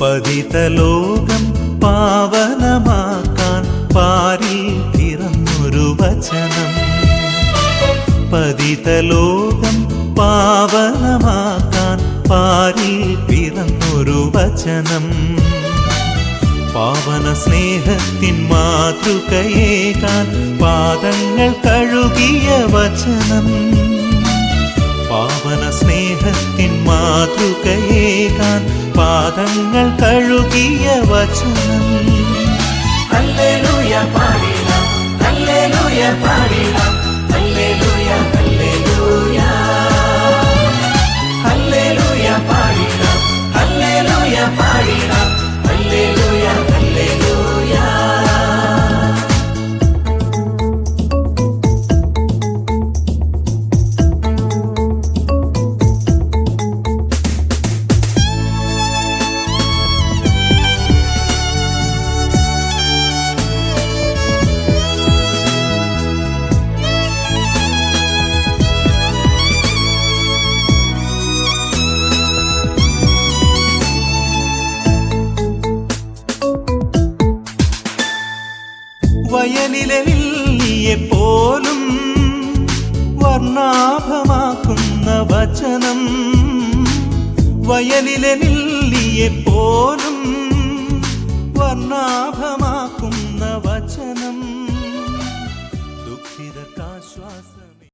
പതിതലോകം പാവനമാക്കാൻ പാരിൽ പിറന്നൊരു വചനം. പതിതലോകം പാവനമാക്കാൻ പാരിൽ പിറന്നൊരു വചനം. പാവന സ്നേഹത്തിൻ മാതൃകയേകാൻ പാദങ്ങൾ കഴുകിയ വചനം. പാവന സ്നേഹത്തിൻ മാതൃകയേകാൻ പാദങ്ങൾ കഴുകിയ വചനം. ഹല്ലേലൂയ വയലിലെ ലില്ലിയെ പോലും വർണാഭമാക്കുന്ന വചനം. വയലിലെ നില്ലിയെപ്പോലും പോലും വർണാഭമാക്കുന്ന